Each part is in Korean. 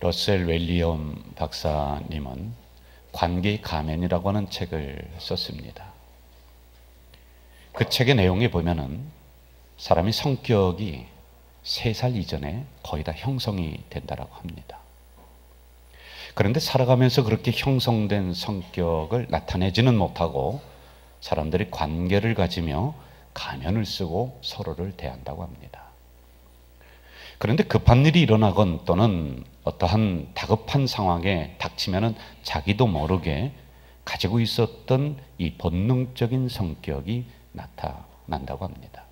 러셀 웰리엄 박사님은 관계의 가면이라고 하는 책을 썼습니다. 그 책의 내용에 보면은 사람이 성격이 세살 이전에 거의 다 형성이 된다라고 합니다. 그런데 살아가면서 그렇게 형성된 성격을 나타내지는 못하고 사람들이 관계를 가지며 가면을 쓰고 서로를 대한다고 합니다. 그런데 급한 일이 일어나건 또는 어떠한 다급한 상황에 닥치면은 자기도 모르게 가지고 있었던 이 본능적인 성격이 나타난다고 합니다.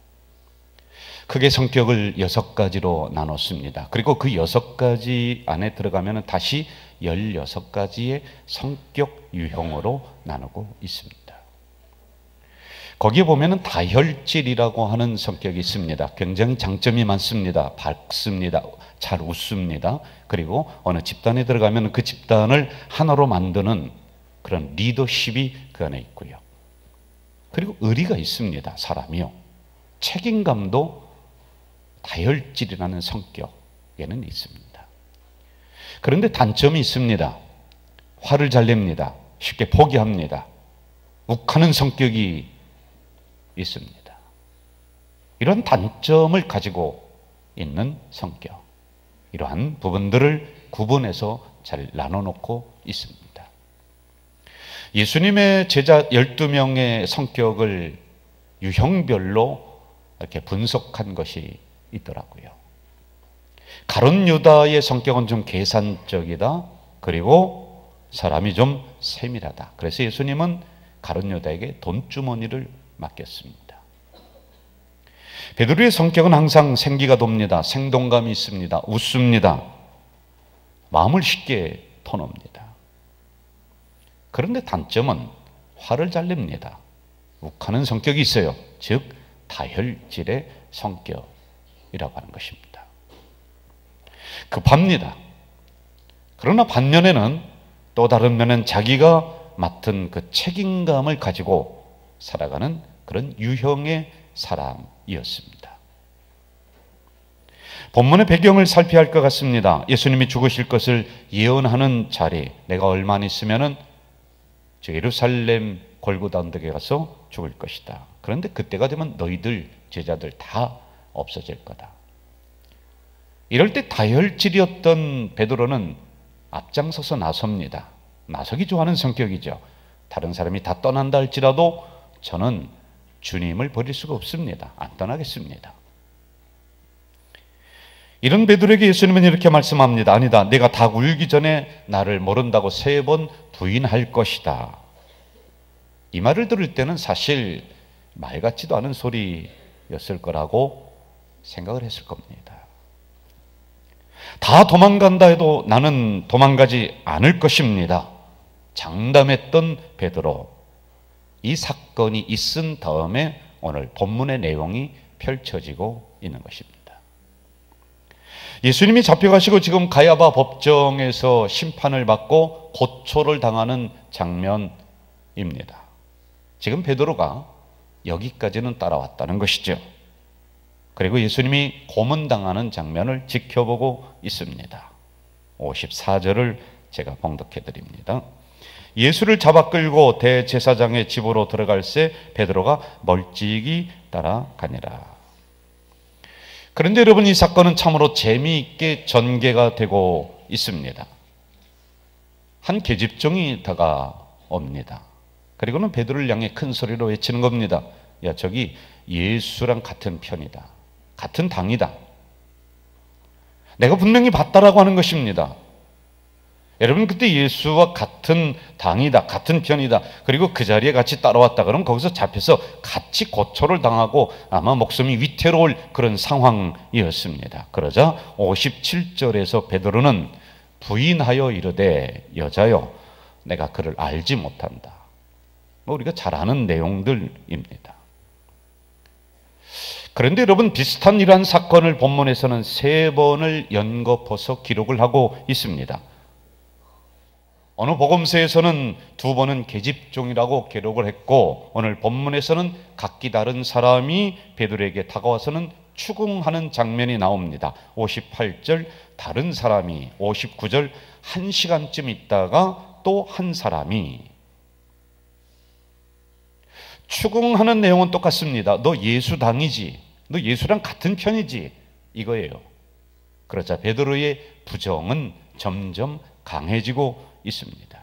크게 성격을 여섯 가지로 나눴습니다. 그리고 그 여섯 가지 안에 들어가면 다시 열여섯 가지의 성격 유형으로 나누고 있습니다. 거기에 보면은 다혈질이라고 하는 성격이 있습니다. 굉장히 장점이 많습니다. 밝습니다. 잘 웃습니다. 그리고 어느 집단에 들어가면 그 집단을 하나로 만드는 그런 리더십이 그 안에 있고요. 그리고 의리가 있습니다. 사람이요. 책임감도 다혈질이라는 성격에는 있습니다. 그런데 단점이 있습니다. 화를 잘 냅니다. 쉽게 포기합니다. 욱하는 성격이 있습니다. 이런 단점을 가지고 있는 성격. 이러한 부분들을 구분해서 잘 나눠놓고 있습니다. 예수님의 제자 12명의 성격을 유형별로 이렇게 분석한 것이 있더라고요. 가론 유다의 성격은 좀 계산적이다. 그리고 사람이 좀 세밀하다. 그래서 예수님은 가론 유다에게 돈주머니를 맡겼습니다. 베드로의 성격은 항상 생기가 돕니다. 생동감이 있습니다. 웃습니다. 마음을 쉽게 터놉니다. 그런데 단점은 화를 잘 냅니다. 욱하는 성격이 있어요. 즉 다혈질의 성격이라고 하는 것입니다. 급합니다. 그러나 반면에는 또 다른 면은 자기가 맡은 그 책임감을 가지고 살아가는 그런 유형의 사람이었습니다. 본문의 배경을 살펴야 할 것 같습니다. 예수님이 죽으실 것을 예언하는 자리, 내가 얼마 있으면은 예루살렘 골고다 언덕에 가서 죽을 것이다. 그런데 그때가 되면 너희들 제자들 다 없어질 거다. 이럴 때 다혈질이었던 베드로는 앞장서서 나섭니다. 나서기 좋아하는 성격이죠. 다른 사람이 다 떠난다 할지라도 저는 주님을 버릴 수가 없습니다. 안 떠나겠습니다. 이런 베드로에게 예수님은 이렇게 말씀합니다. 아니다. 내가 닭 울기 전에 나를 모른다고 세 번 부인할 것이다. 이 말을 들을 때는 사실 말 같지도 않은 소리였을 거라고 생각을 했을 겁니다. 다 도망간다 해도 나는 도망가지 않을 것입니다. 장담했던 베드로. 이 사건이 있은 다음에 오늘 본문의 내용이 펼쳐지고 있는 것입니다. 예수님이 잡혀가시고 지금 가야바 법정에서 심판을 받고 고초를 당하는 장면입니다. 지금 베드로가 여기까지는 따라왔다는 것이죠. 그리고 예수님이 고문당하는 장면을 지켜보고 있습니다. 54절을 제가 봉독해 드립니다. 예수를 잡아 끌고 대제사장의 집으로 들어갈새 베드로가 멀찍이 따라가니라. 그런데 여러분 이 사건은 참으로 재미있게 전개가 되고 있습니다. 한 계집종이 다가옵니다. 그리고는 베드로를 향해 큰 소리로 외치는 겁니다. 야 저기 예수랑 같은 편이다. 같은 당이다. 내가 분명히 봤다라고 하는 것입니다. 여러분 그때 예수와 같은 당이다, 같은 편이다. 그리고 그 자리에 같이 따라왔다. 그럼 거기서 잡혀서 같이 고초를 당하고 아마 목숨이 위태로울 그런 상황이었습니다. 그러자 57절에서 베드로는 부인하여 이르되 여자여 내가 그를 알지 못한다. 뭐 우리가 잘 아는 내용들입니다. 그런데 여러분 비슷한 이러한 사건을 본문에서는 세 번을 연거퍼서 기록을 하고 있습니다. 어느 복음서에서는 두 번은 계집종이라고 기록을 했고 오늘 본문에서는 각기 다른 사람이 베드로에게 다가와서는 추궁하는 장면이 나옵니다. 58절 다른 사람이 59절 한 시간쯤 있다가 또 한 사람이 추궁하는 내용은 똑같습니다. 너 예수 당이지. 너 예수랑 같은 편이지. 이거예요. 그러자 베드로의 부정은 점점 강해지고 있습니다.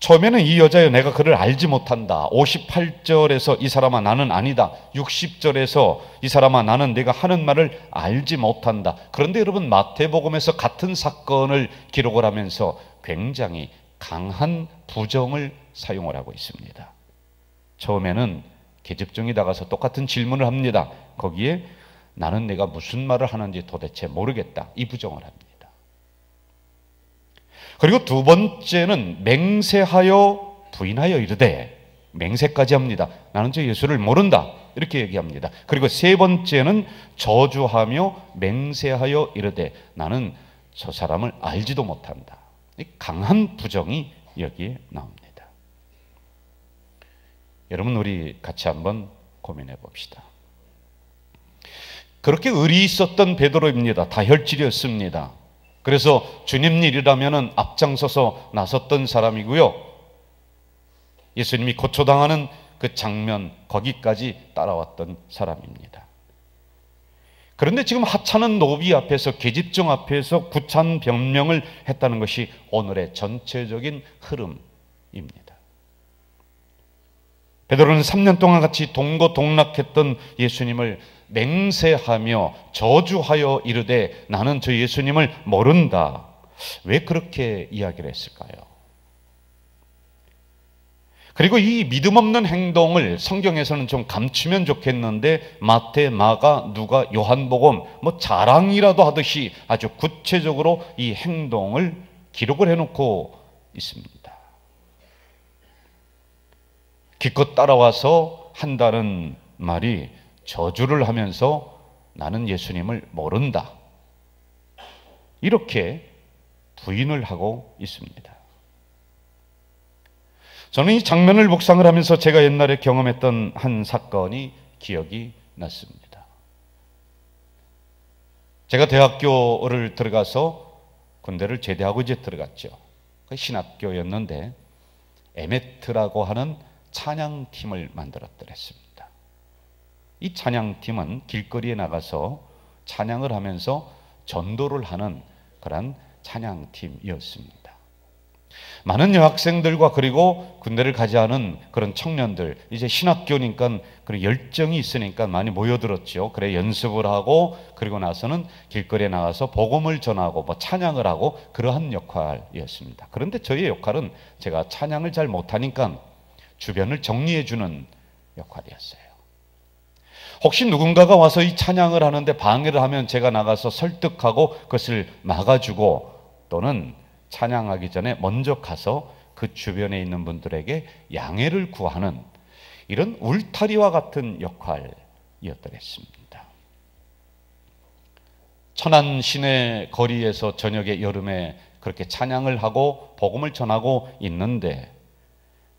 처음에는 이 여자여 내가 그를 알지 못한다. 58절에서 이 사람아 나는 아니다. 60절에서 이 사람아 나는 내가 하는 말을 알지 못한다. 그런데 여러분 마태복음에서 같은 사건을 기록을 하면서 굉장히 강한 부정을 사용을 하고 있습니다. 처음에는 계집종이 나가서 똑같은 질문을 합니다. 거기에 나는 내가 무슨 말을 하는지 도대체 모르겠다. 이 부정을 합니다. 그리고 두 번째는 맹세하여 부인하여 이르되 맹세까지 합니다. 나는 저 예수를 모른다. 이렇게 얘기합니다. 그리고 세 번째는 저주하며 맹세하여 이르되 나는 저 사람을 알지도 못한다. 강한 부정이 여기에 나옵니다. 여러분 우리 같이 한번 고민해 봅시다. 그렇게 의리 있었던 베드로입니다. 다혈질이었습니다. 그래서 주님 일이라면 앞장서서 나섰던 사람이고요. 예수님이 고초당하는 그 장면 거기까지 따라왔던 사람입니다. 그런데 지금 하찮은 노비 앞에서 계집종 앞에서 구찬 변명을 했다는 것이 오늘의 전체적인 흐름입니다. 베드로는 3년 동안 같이 동거동락했던 예수님을 맹세하며 저주하여 이르되 나는 저 예수님을 모른다. 왜 그렇게 이야기를 했을까요? 그리고 이 믿음 없는 행동을 성경에서는 좀 감추면 좋겠는데 마태, 마가, 누가, 요한복음 뭐 자랑이라도 하듯이 아주 구체적으로 이 행동을 기록을 해놓고 있습니다. 기껏 따라와서 한다는 말이 저주를 하면서 나는 예수님을 모른다. 이렇게 부인을 하고 있습니다. 저는 이 장면을 묵상을 하면서 제가 옛날에 경험했던 한 사건이 기억이 났습니다. 제가 대학교를 들어가서 군대를 제대하고 이제 들어갔죠. 그 신학교였는데 에메트라고 하는 찬양팀을 만들었더랬습니다. 이 찬양팀은 길거리에 나가서 찬양을 하면서 전도를 하는 그런 찬양팀이었습니다. 많은 여학생들과 그리고 군대를 가지 않은 그런 청년들, 이제 신학교니까 그런 열정이 있으니까 많이 모여들었죠. 그래 연습을 하고 그리고 나서는 길거리에 나가서 복음을 전하고 뭐 찬양을 하고 그러한 역할이었습니다. 그런데 저의 역할은 제가 찬양을 잘 못하니까 주변을 정리해 주는 역할이었어요. 혹시 누군가가 와서 이 찬양을 하는데 방해를 하면 제가 나가서 설득하고 그것을 막아주고 또는 찬양하기 전에 먼저 가서 그 주변에 있는 분들에게 양해를 구하는 이런 울타리와 같은 역할이었더랬습니다. 천안 시내 거리에서 저녁에 여름에 그렇게 찬양을 하고 복음을 전하고 있는데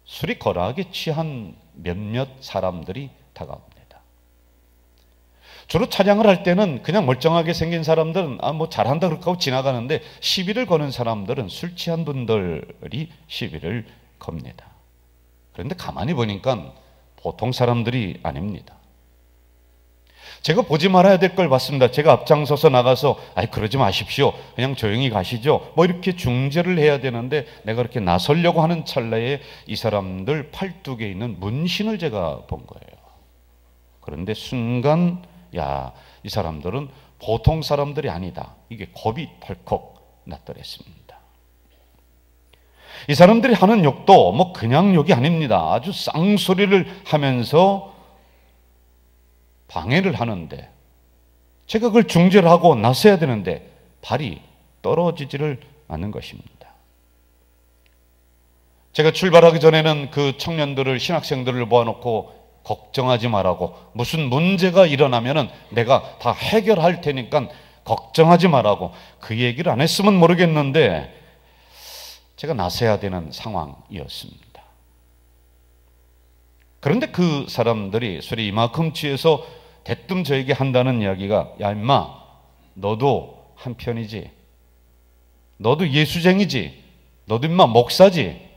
술이 거하게 취한 몇몇 사람들이 다가옵니다. 주로 찬양을 할 때는 그냥 멀쩡하게 생긴 사람들은 아 뭐 잘한다 그렇게 하고 지나가는데 시비를 거는 사람들은 술 취한 분들이 시비를 겁니다. 그런데 가만히 보니까 보통 사람들이 아닙니다. 제가 보지 말아야 될 걸 봤습니다. 제가 앞장서서 나가서 아이 그러지 마십시오. 그냥 조용히 가시죠. 뭐 이렇게 중재를 해야 되는데 내가 그렇게 나서려고 하는 찰나에 이 사람들 팔뚝에 있는 문신을 제가 본 거예요. 그런데 순간 야, 이 사람들은 보통 사람들이 아니다. 이게 겁이 덜컥 났더랬습니다. 이 사람들이 하는 욕도 뭐 그냥 욕이 아닙니다. 아주 쌍소리를 하면서 방해를 하는데 제가 그걸 중재를 하고 나서야 되는데 발이 떨어지지를 않는 것입니다. 제가 출발하기 전에는 그 청년들을 신학생들을 모아놓고 걱정하지 말라고. 무슨 문제가 일어나면은 내가 다 해결할 테니까 걱정하지 말라고. 그 얘기를 안 했으면 모르겠는데 제가 나서야 되는 상황이었습니다. 그런데 그 사람들이 술이 이만큼 취해서 대뜸 저에게 한다는 이야기가 야 임마 너도 한편이지? 너도 예수쟁이지? 너도 임마 목사지?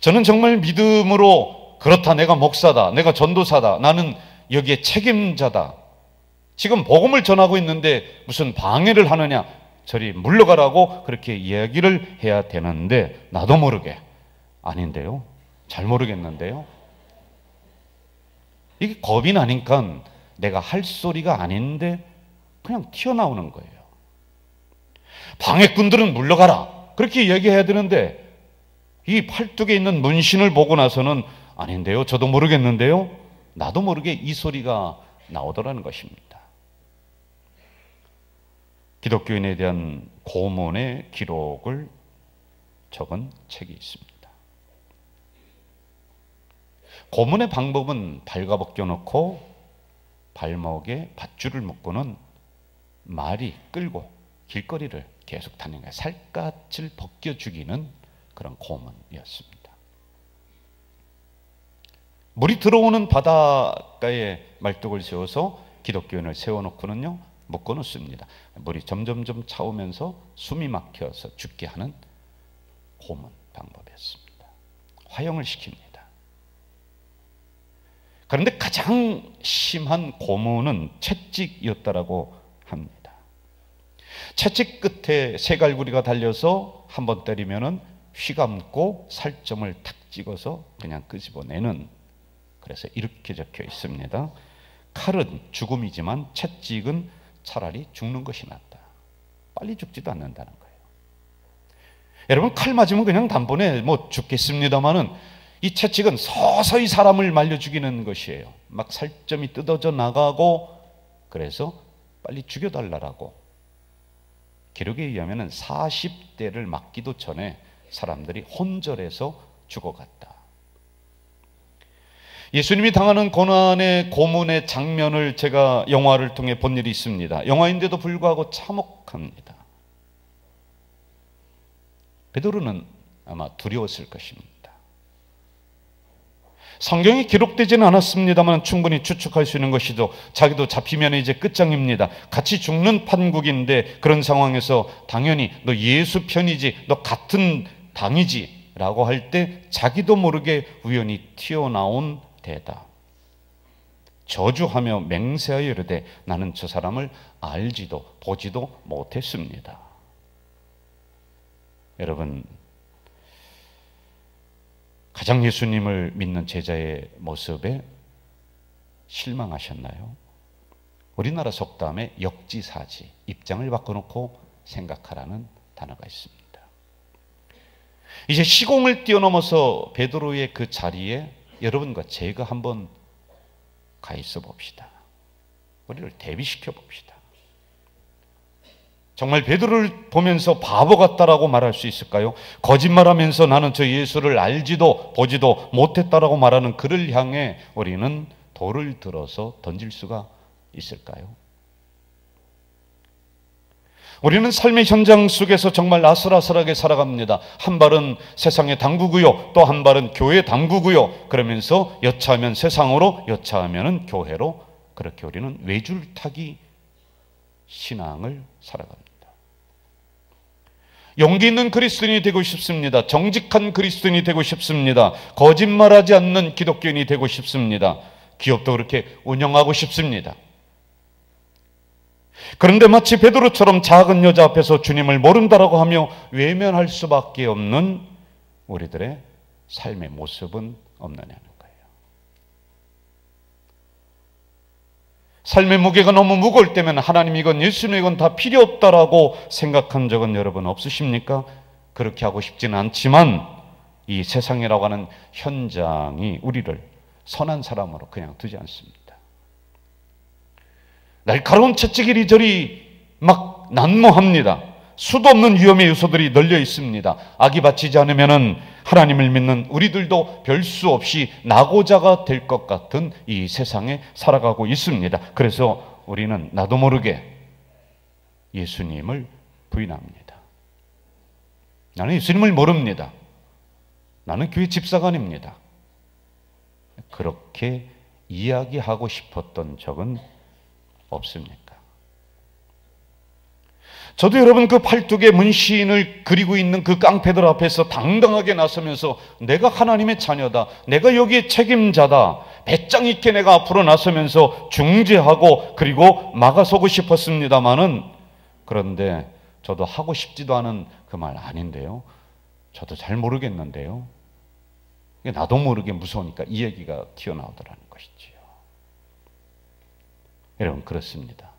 저는 정말 믿음으로 그렇다 내가 목사다 내가 전도사다 나는 여기에 책임자다. 지금 복음을 전하고 있는데 무슨 방해를 하느냐? 저리 물러가라고 그렇게 이야기를 해야 되는데 나도 모르게. 아닌데요? 잘 모르겠는데요? 이게 겁이 나니까 내가 할 소리가 아닌데 그냥 튀어나오는 거예요. 방해꾼들은 물러가라. 그렇게 얘기해야 되는데 이 팔뚝에 있는 문신을 보고 나서는 아닌데요. 저도 모르겠는데요. 나도 모르게 이 소리가 나오더라는 것입니다. 기독교인에 대한 고문의 기록을 적은 책이 있습니다. 고문의 방법은 발가벗겨 놓고 발목에 밧줄을 묶고는 말이 끌고 길거리를 계속 거예요. 살갗을 벗겨 죽이는 그런 고문이었습니다. 물이 들어오는 바닷가에 말뚝을 세워서 기독교인을 세워놓고는요 묶어놓습니다. 물이 점점점 차오면서 숨이 막혀서 죽게 하는 고문 방법이었습니다. 화형을 시킵니다. 그런데 가장 심한 고문은 채찍이었다라고 합니다. 채찍 끝에 세갈구리가 달려서 한 번 때리면은 휘감고 살점을 탁 찍어서 그냥 끄집어내는 그래서 이렇게 적혀 있습니다. 칼은 죽음이지만 채찍은 차라리 죽는 것이 낫다. 빨리 죽지도 않는다는 거예요. 여러분 칼 맞으면 그냥 단번에 뭐 죽겠습니다만은 이 채찍은 서서히 사람을 말려 죽이는 것이에요. 막 살점이 뜯어져 나가고 그래서 빨리 죽여달라고. 기록에 의하면 40대를 맞기도 전에 사람들이 혼절해서 죽어갔다. 예수님이 당하는 고난의 고문의 장면을 제가 영화를 통해 본 일이 있습니다. 영화인데도 불구하고 참혹합니다. 베드로는 아마 두려웠을 것입니다. 성경이 기록되지는 않았습니다만 충분히 추측할 수 있는 것이죠. 자기도 잡히면 이제 끝장입니다. 같이 죽는 판국인데 그런 상황에서 당연히 너 예수 편이지, 너 같은 당이지 라고 할 때 자기도 모르게 우연히 튀어나온 대답. 저주하며 맹세하여 이르되 나는 저 사람을 알지도 보지도 못했습니다. 여러분 가장 예수님을 믿는 제자의 모습에 실망하셨나요? 우리나라 속담에 역지사지, 입장을 바꿔놓고 생각하라는 단어가 있습니다. 이제 시공을 뛰어넘어서 베드로의 그 자리에 여러분과 제가 한번 가 있어 봅시다. 우리를 대비시켜 봅시다. 정말 베드로를 보면서 바보 같다라고 말할 수 있을까요? 거짓말하면서 나는 저 예수를 알지도 보지도 못했다라고 말하는 그를 향해 우리는 돌을 들어서 던질 수가 있을까요? 우리는 삶의 현장 속에서 정말 아슬아슬하게 살아갑니다. 한 발은 세상에 담그고요. 또 한 발은 교회 담그고요. 그러면서 여차하면 세상으로, 여차하면 교회로 그렇게 우리는 외줄타기 신앙을 살아갑니다. 용기 있는 그리스도인이 되고 싶습니다. 정직한 그리스도인이 되고 싶습니다. 거짓말하지 않는 기독교인이 되고 싶습니다. 기업도 그렇게 운영하고 싶습니다. 그런데 마치 베드로처럼 작은 여자 앞에서 주님을 모른다라고 하며 외면할 수밖에 없는 우리들의 삶의 모습은 없느냐는 삶의 무게가 너무 무거울 때면 하나님이건 예수님이건 다 필요 없다라고 생각한 적은 여러분 없으십니까? 그렇게 하고 싶지는 않지만 이 세상이라고 하는 현장이 우리를 선한 사람으로 그냥 두지 않습니다. 날카로운 채찍 이리저리 막 난무합니다. 수도 없는 위험의 요소들이 널려 있습니다. 악이 바치지 않으면은 하나님을 믿는 우리들도 별 수 없이 낙오자가 될 것 같은 이 세상에 살아가고 있습니다. 그래서 우리는 나도 모르게 예수님을 부인합니다. 나는 예수님을 모릅니다. 나는 교회 집사관입니다. 그렇게 이야기하고 싶었던 적은 없습니까? 저도 여러분 그 팔뚝에 문신을 그리고 있는 그 깡패들 앞에서 당당하게 나서면서 내가 하나님의 자녀다. 내가 여기에 책임자다. 배짱 있게 내가 앞으로 나서면서 중재하고 그리고 막아서고 싶었습니다마는 그런데 저도 하고 싶지도 않은 그 말 아닌데요. 저도 잘 모르겠는데요. 나도 모르게 무서우니까 이 얘기가 튀어나오더라는 것이지요. 여러분 그렇습니다.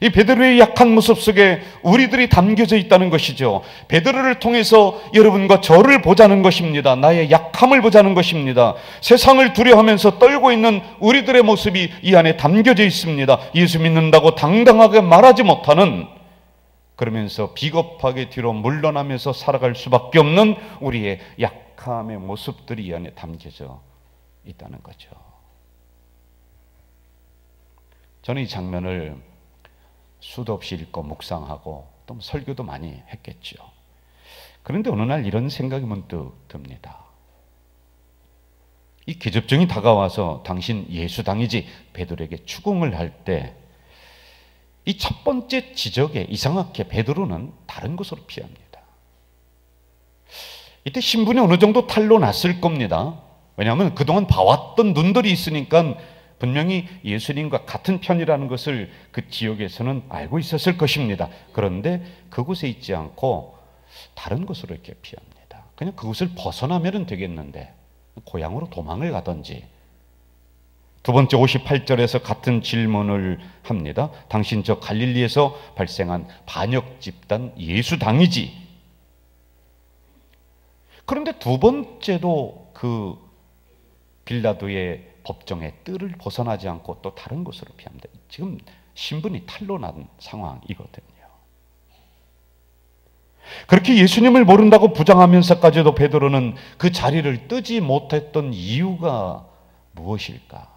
이 베드로의 약한 모습 속에 우리들이 담겨져 있다는 것이죠. 베드로를 통해서 여러분과 저를 보자는 것입니다. 나의 약함을 보자는 것입니다. 세상을 두려워하면서 떨고 있는 우리들의 모습이 이 안에 담겨져 있습니다. 예수 믿는다고 당당하게 말하지 못하는 그러면서 비겁하게 뒤로 물러나면서 살아갈 수밖에 없는 우리의 약함의 모습들이 이 안에 담겨져 있다는 거죠. 저는 이 장면을 수도 없이 읽고 묵상하고 또뭐 설교도 많이 했겠죠. 그런데 어느 날 이런 생각이 문득 듭니다. 이 기접증이 다가와서 당신 예수당이지 베드로에게 추궁을 할 때 이 첫 번째 지적에 이상하게 베드로는 다른 곳으로 피합니다. 이때 신분이 어느 정도 탄로 났을 겁니다. 왜냐하면 그동안 봐왔던 눈들이 있으니까 분명히 예수님과 같은 편이라는 것을 그 지역에서는 알고 있었을 것입니다. 그런데 그곳에 있지 않고 다른 곳으로 이렇게 피합니다. 그냥 그곳을 벗어나면 되겠는데 고향으로 도망을 가든지 두 번째 58절에서 같은 질문을 합니다. 당신 저 갈릴리에서 발생한 반역 집단 예수당이지. 그런데 두 번째도 그 빌라도의 법정의 뜰을 벗어나지 않고 또 다른 곳으로 피합니다. 지금 신분이 탄로 난 상황이거든요. 그렇게 예수님을 모른다고 부정하면서까지도 베드로는 그 자리를 뜨지 못했던 이유가 무엇일까?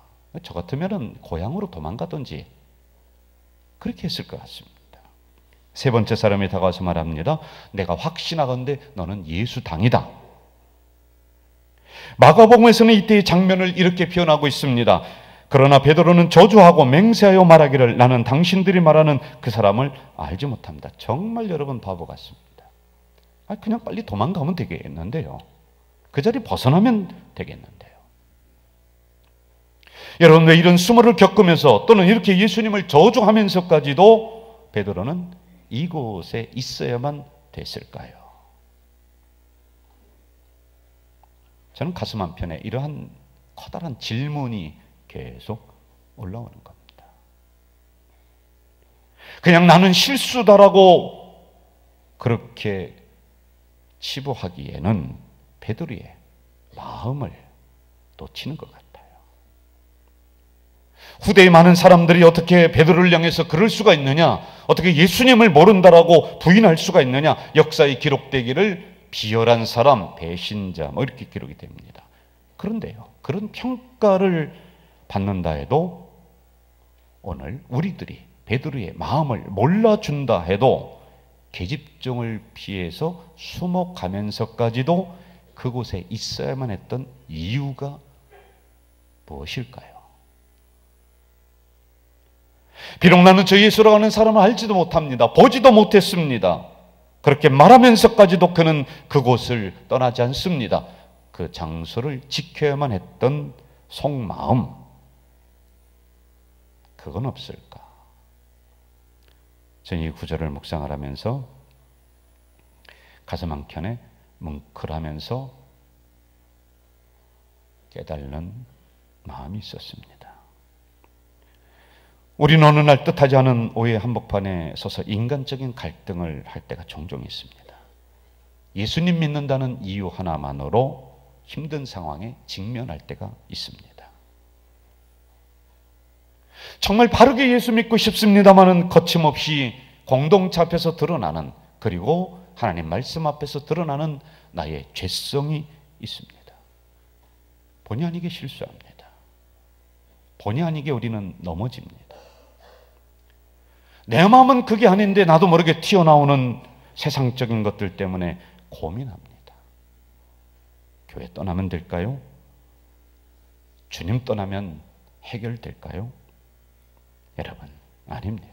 저 같으면 고향으로 도망가든지 그렇게 했을 것 같습니다. 세 번째 사람이 다가와서 말합니다. 내가 확신하건대 너는 예수 당이다. 마가복음에서는 이때의 장면을 이렇게 표현하고 있습니다. 그러나 베드로는 저주하고 맹세하여 말하기를 나는 당신들이 말하는 그 사람을 알지 못합니다. 정말 여러분 바보 같습니다. 그냥 빨리 도망가면 되겠는데요. 그 자리 벗어나면 되겠는데요. 여러분 왜 이런 수모를 겪으면서 또는 이렇게 예수님을 저주하면서까지도 베드로는 이곳에 있어야만 됐을까요? 저는 가슴 한편에 이러한 커다란 질문이 계속 올라오는 겁니다. 그냥 나는 실수다라고 그렇게 치부하기에는 베드로의 마음을 놓치는 것 같아요. 후대의 많은 사람들이 어떻게 베드로를 향해서 그럴 수가 있느냐? 어떻게 예수님을 모른다라고 부인할 수가 있느냐? 역사에 기록되기를 비열한 사람, 배신자 뭐 이렇게 기록이 됩니다. 그런데요. 그런 평가를 받는다 해도 오늘 우리들이 베드로의 마음을 몰라준다 해도 계집종을 피해서 숨어가면서까지도 그곳에 있어야만 했던 이유가 무엇일까요? 비록 나는 저 예수라고 하는 사람을 알지도 못합니다. 보지도 못했습니다. 그렇게 말하면서까지도 그는 그곳을 떠나지 않습니다. 그 장소를 지켜야만 했던 속마음. 그건 없을까? 저는 이 구절을 묵상을 하면서 가슴 한켠에 뭉클하면서 깨달는 마음이 있었습니다. 우리는 어느 날 뜻하지 않은 오해 한복판에 서서 인간적인 갈등을 할 때가 종종 있습니다. 예수님 믿는다는 이유 하나만으로 힘든 상황에 직면할 때가 있습니다. 정말 바르게 예수 믿고 싶습니다만은 거침없이 공동체 앞에서 드러나는 그리고 하나님 말씀 앞에서 드러나는 나의 죄성이 있습니다. 본의 아니게 실수합니다. 본의 아니게 우리는 넘어집니다. 내 마음은 그게 아닌데 나도 모르게 튀어나오는 세상적인 것들 때문에 고민합니다. 교회 떠나면 될까요? 주님 떠나면 해결될까요? 여러분, 아닙니다.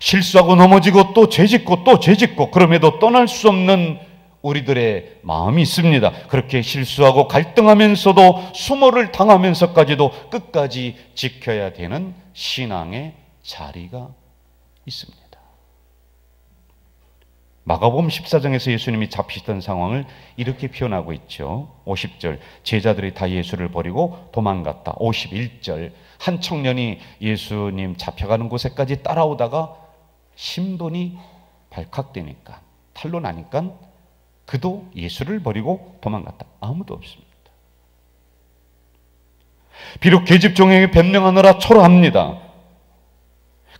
실수하고 넘어지고 또 죄짓고 또 죄짓고 그럼에도 떠날 수 없는 우리들의 마음이 있습니다. 그렇게 실수하고 갈등하면서도 수모를 당하면서까지도 끝까지 지켜야 되는 신앙의 자리가 있습니다. 마가복음 14장에서 예수님이 잡히던 상황을 이렇게 표현하고 있죠. 50절 제자들이 다 예수를 버리고 도망갔다. 51절 한 청년이 예수님 잡혀가는 곳에까지 따라오다가 신분이 발칵되니까 탈로 나니까 그도 예수를 버리고 도망갔다. 아무도 없습니다. 비록 계집종에게 변명하느라 초라합니다.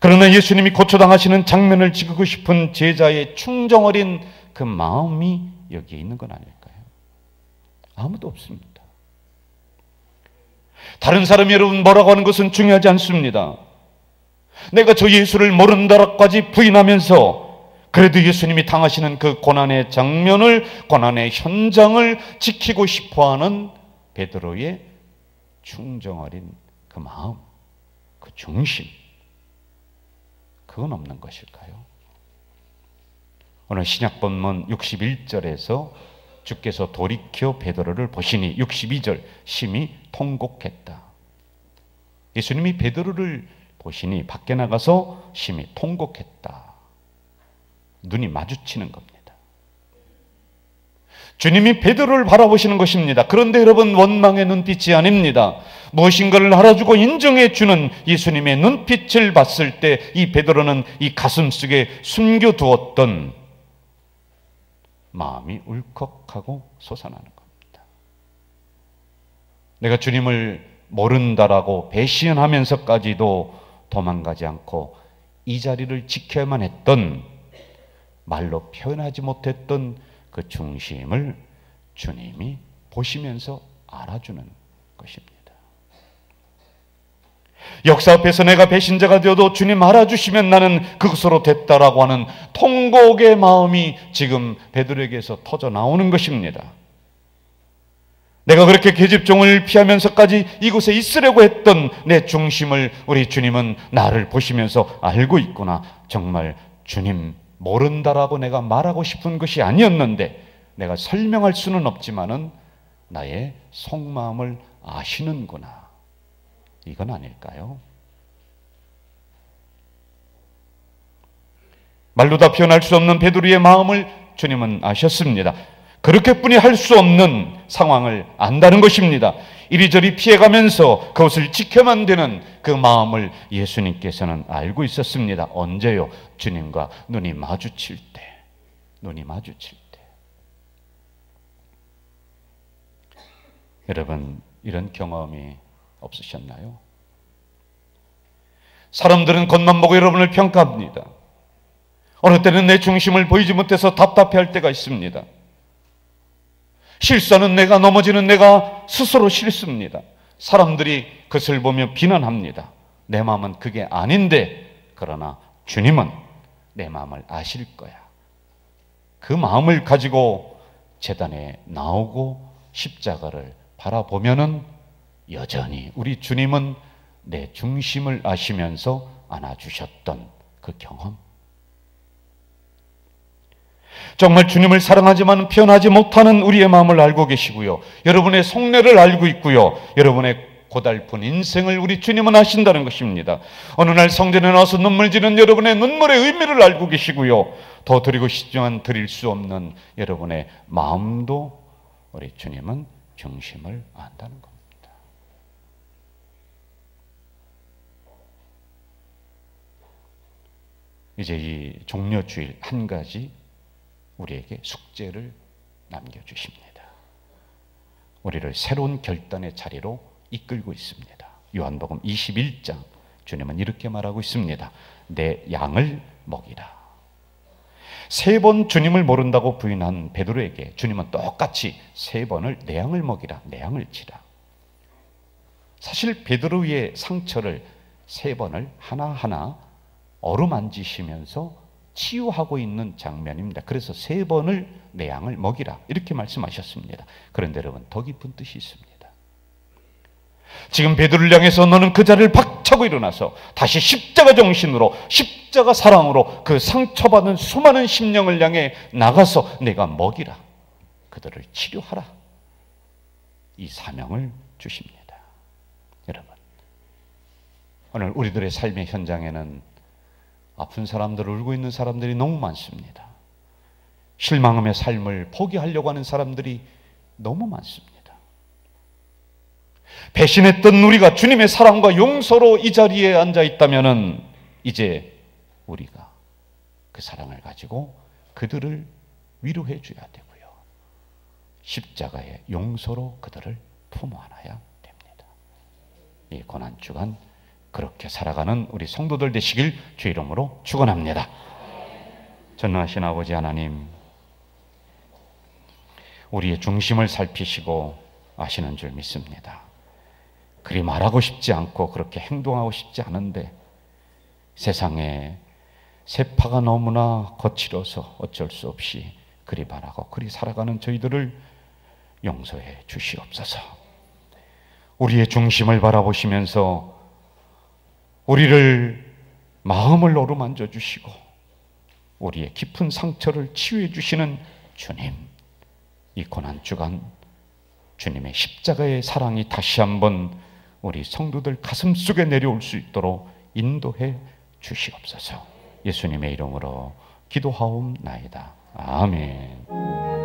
그러나 예수님이 고초당하시는 장면을 지키고 싶은 제자의 충정 어린 그 마음이 여기에 있는 건 아닐까요? 아무도 없습니다. 다른 사람이 여러분 뭐라고 하는 것은 중요하지 않습니다. 내가 저 예수를 모른다라까지 부인하면서 그래도 예수님이 당하시는 그 고난의 장면을 고난의 현장을 지키고 싶어하는 베드로의 충정 어린 그 마음, 그 중심 그건 없는 것일까요? 오늘 신약 본문 61절에서 주께서 돌이켜 베드로를 보시니 62절 심히 통곡했다. 예수님이 베드로를 보시니 밖에 나가서 심히 통곡했다. 눈이 마주치는 겁니다. 주님이 베드로를 바라보시는 것입니다. 그런데 여러분 원망의 눈빛이 아닙니다. 무엇인가를 알아주고 인정해 주는 예수님의 눈빛을 봤을 때 이 베드로는 이 가슴 속에 숨겨 두었던 마음이 울컥하고 솟아나는 겁니다. 내가 주님을 모른다라고 배신하면서까지도 도망가지 않고 이 자리를 지켜야만 했던 말로 표현하지 못했던 그 중심을 주님이 보시면서 알아주는 것입니다. 역사 앞에서 내가 배신자가 되어도 주님 알아주시면 나는 그것으로 됐다라고 하는 통곡의 마음이 지금 베드로에게서 터져 나오는 것입니다. 내가 그렇게 계집종을 피하면서까지 이곳에 있으려고 했던 내 중심을 우리 주님은 나를 보시면서 알고 있구나. 정말 주님 모른다라고 내가 말하고 싶은 것이 아니었는데 내가 설명할 수는 없지만은 나의 속마음을 아시는구나. 이건 아닐까요? 말로 다 표현할 수 없는 베드로의 마음을 주님은 아셨습니다. 그렇게뿐이 할 수 없는 상황을 안다는 것입니다. 이리저리 피해가면서 그것을 지켜만 되는 그 마음을 예수님께서는 알고 있었습니다. 언제요? 주님과 눈이 마주칠 때. 눈이 마주칠 때. 여러분, 이런 경험이 없으셨나요? 사람들은 겉만 보고 여러분을 평가합니다. 어느 때는 내 중심을 보이지 못해서 답답해 할 때가 있습니다. 실수하는 내가 넘어지는 내가 스스로 싫습니다. 사람들이 그것을 보며 비난합니다. 내 마음은 그게 아닌데 그러나 주님은 내 마음을 아실 거야. 그 마음을 가지고 재단에 나오고 십자가를 바라보면은 여전히 우리 주님은 내 중심을 아시면서 안아주셨던 그 경험. 정말 주님을 사랑하지만 표현하지 못하는 우리의 마음을 알고 계시고요. 여러분의 속내를 알고 있고요. 여러분의 고달픈 인생을 우리 주님은 아신다는 것입니다. 어느 날 성전에 나와서 눈물 지는 여러분의 눈물의 의미를 알고 계시고요. 더 드리고 싶지만 드릴 수 없는 여러분의 마음도 우리 주님은 중심을 안다는 겁니다. 이제 이 종려주일 한 가지 우리에게 숙제를 남겨주십니다. 우리를 새로운 결단의 자리로 이끌고 있습니다. 요한복음 21장 주님은 이렇게 말하고 있습니다. 내 양을 먹이라. 세 번 주님을 모른다고 부인한 베드로에게 주님은 똑같이 세 번을 내 양을 먹이라, 내 양을 치라. 사실 베드로의 상처를 세 번을 하나하나 어루만지시면서 치유하고 있는 장면입니다. 그래서 세 번을 내 양을 먹이라 이렇게 말씀하셨습니다. 그런데 여러분 더 깊은 뜻이 있습니다. 지금 베드로를 향해서 너는 그 자리를 박차고 일어나서 다시 십자가 정신으로 십자가 사랑으로 그 상처받은 수많은 심령을 향해 나가서 내가 먹이라. 그들을 치료하라. 이 사명을 주십니다. 여러분. 오늘 우리들의 삶의 현장에는 아픈 사람들, 울고 있는 사람들이 너무 많습니다. 실망함의 삶을 포기하려고 하는 사람들이 너무 많습니다. 배신했던 우리가 주님의 사랑과 용서로 이 자리에 앉아 있다면은 이제 우리가 그 사랑을 가지고 그들을 위로해 줘야 되고요. 십자가의 용서로 그들을 품어 안아야 됩니다. 이 고난 주간 그렇게 살아가는 우리 성도들 되시길 주 이름으로 축원합니다. 전능하신 아버지 하나님 우리의 중심을 살피시고 아시는 줄 믿습니다. 그리 말하고 싶지 않고 그렇게 행동하고 싶지 않은데 세상에 세파가 너무나 거칠어서 어쩔 수 없이 그리 말하고 그리 살아가는 저희들을 용서해 주시옵소서. 우리의 중심을 바라보시면서 우리를 마음을 어루만져 주시고 우리의 깊은 상처를 치유해 주시는 주님, 이 고난 주간 주님의 십자가의 사랑이 다시 한번 우리 성도들 가슴 속에 내려올 수 있도록 인도해 주시옵소서. 예수님의 이름으로 기도하옵나이다. 아멘.